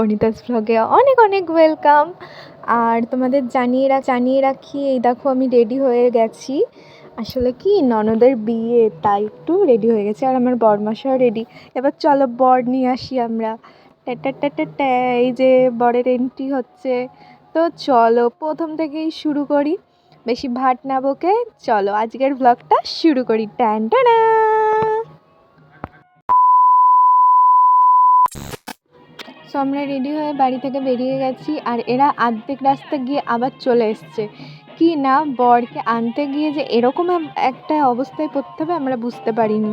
পরিতাস ভ্লগে অনেক অনেক ওয়েলকাম আর তোমাদের জানিয়ে রা, জানিয়ে রাখি, এই দেখো আমি রেডি হয়ে গেছি। আসলে কি, ননদের বিয়ে, তাই একটু রেডি হয়ে গেছে আর আমার বরমাসাও রেডি এবার চলো বর নিয়ে আসি আমরা। এই যে বরের এন্ট্রি হচ্ছে। তো চলো, প্রথম থেকেই শুরু করি। বেশি ভাট না বকে, চলো আজকের ব্লগটা শুরু করি। ট্যান টানা। সো আমরা রেডি হয়ে বাড়ি থেকে বেরিয়ে গেছি আর এরা আর্ধেক রাস্তা গিয়ে আবার চলে এসছে। কি না বরকে আনতে গিয়ে যে এরকম একটা অবস্থায় পড়তে হবে আমরা বুঝতে পারিনি।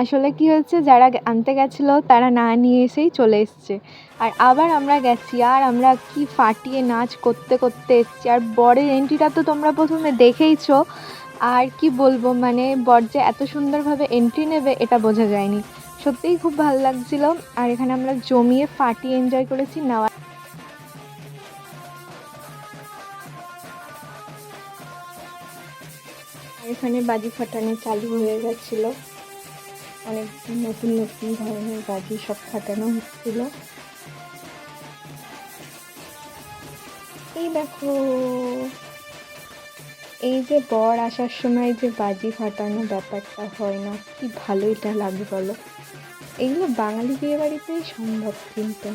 আসলে কি হয়েছে, যারা আনতে গেছিল তারা না নিয়ে এসেই চলে এসছে। আর আবার আমরা গেছি, আর আমরা কি ফাটিয়ে নাচ করতে করতে এসছি। আর বরের এন্ট্রিটা তো তোমরা প্রথমে দেখেইছো। আর কি বলব মানে বর যে এত সুন্দরভাবে এন্ট্রি নেবে, এটা বোঝা যায়নি। সত্যিই খুব ভালো লাগছিল। আর এখানে আমরা জমিয়ে ফাটিয়ে এনজয় করেছি নেওয়া এখানে বাজি ফাটানো চালু হয়ে গেছিল। অনেক নতুন নতুন ধরনের বাজি সব ফাটানো হচ্ছিল। এই দেখো, এই যে বর আসার সময় যে বাজি ফাটানো ব্যাপারটা হয় না, কি ভালো এটা লাগে বলো? এগুলো বাঙালি বিয়ে বাড়িতেই সম্ভব কিন্তু।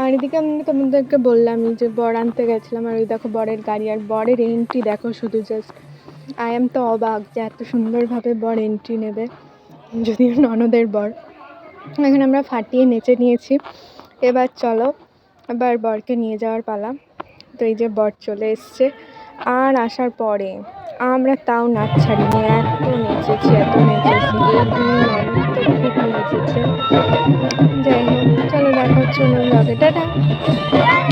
আর এদিকে আমি তোমাদেরকে বললামই যে বর আনতে গেছিলাম, আর ওই দেখো বরের গাড়ি, আর বরের এন্ট্রি দেখো শুধু জাস্ট আই এম তো অবাক যে এত সুন্দরভাবে বর এন্ট্রি নেবে, যদিও ননদের বর। এখানে আমরা ফাটিয়ে নেচে নিয়েছি। এবার চলো, এবার বরকে নিয়ে যাওয়ার পালা। তো এই যে বর চলে এসছে, আর আসার পরে আমরা তাও নাচ ছাড়িনি, এত নেচেছি এত নেচেছি। এই তো খুব নেচেছে। যাই হোক চলো দেখা হচ্ছে অন্য ব্লগে টাটা।